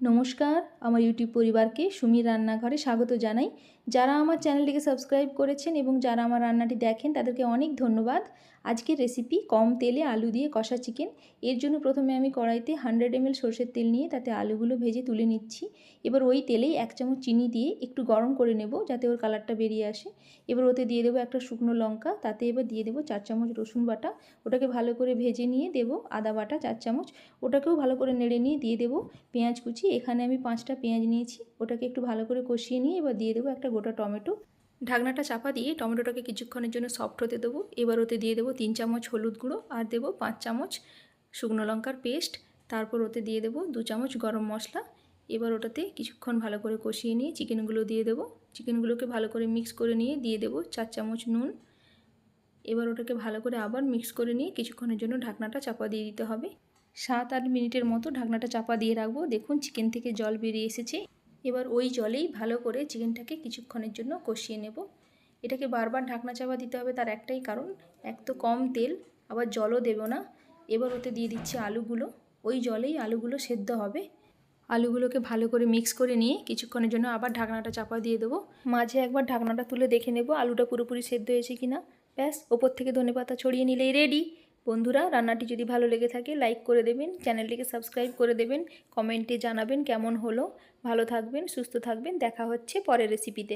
নমস্কার, আমার ইউটিউব পরিবারকে সুমির রান্নাঘরে স্বাগত জানাই। যারা আমার চ্যানেলটিকে সাবস্ক্রাইব করেছেন এবং যারা আমার রান্নাটি দেখেন, তাদেরকে অনেক ধন্যবাদ। আজকের রেসিপি কম তেলে আলু দিয়ে কষা চিকেন এর জন্য প্রথমে আমি কড়াইতে হান্ড্রেড এমএল সর্ষের তেল নিয়ে তাতে আলুগুলো ভেজে তুলে নিচ্ছি। এবার ওই তেলেই এক চামচ চিনি দিয়ে একটু গরম করে নেব, যাতে ওর কালারটা বেরিয়ে আসে। এবার ওতে দিয়ে দেবো একটা শুকনো লঙ্কা, তাতে এবার দিয়ে দেবো চার চামচ রসুন বাটা। ওটাকে ভালো করে ভেজে নিয়ে দেবো আদা বাটা চার চামচ। ওটাকেও ভালো করে নেড়ে নিয়ে দিয়ে দেবো পেঁয়াজ কুচি এখানে আমি পাঁচটা পেঁয়াজ নিয়েছি, ওটাকে একটু ভালো করে কষিয়ে নিয়ে এবার দিয়ে দেবো একটা গোটা টমেটো। ঢাকনাটা চাপা দিয়ে টমেটোটাকে কিছুক্ষণের জন্য সফট হতে দেবো। এবার ওতে দিয়ে দেবো তিন চামচ হলুদ গুঁড়ো আর দেবো পাঁচ চামচ শুকনো লঙ্কার পেস্ট। তারপর ওতে দিয়ে দেবো দু চামচ গরম মশলা। এবার ওটাতে কিছুক্ষণ ভালো করে কষিয়ে নিয়ে চিকেনগুলো দিয়ে দেবো। চিকেনগুলোকে ভালো করে মিক্স করে নিয়ে দিয়ে দেবো চার চামচ নুন। এবার ওটাকে ভালো করে আবার মিক্স করে নিয়ে কিছুক্ষণের জন্য ঢাকনাটা চাপা দিয়ে দিতে হবে। সাত আট মিনিটের মতো ঢাকনাটা চাপা দিয়ে রাখব। দেখুন চিকেন থেকে জল বেরিয়ে এসেছে। এবার ওই জলেই ভালো করে চিকেনটাকে কিছুক্ষণের জন্য কষিয়ে নেব। এটাকে বারবার ঢাকনা চাপা দিতে হবে তার একটাই কারণ, এক তো কম তেল, আবার জলও দেবো না। এবার ওতে দিয়ে দিচ্ছি আলুগুলো। ওই জলেই আলুগুলো সেদ্ধ হবে। আলুগুলোকে ভালো করে মিক্স করে নিয়ে কিছুক্ষণের জন্য আবার ঢাকনাটা চাপা দিয়ে দেবো। মাঝে একবার ঢাকনাটা তুলে দেখে নেব আলুটা পুরোপুরি সেদ্ধ হয়েছে কিনা। ব্যাস, ওপর থেকে ধনে পাতা ছড়িয়ে নিলেই রেডি বন্ধুরা, রান্নাটি যদি ভালো লেগে থাকে লাইক করে দেবেন, চ্যানেলটিকে সাবস্ক্রাইব করে দেবেন কমেন্টে জানাবেন কেমন হলো। ভালো থাকবেন, সুস্থ থাকবেন, দেখা হচ্ছে পরের রেসিপিতে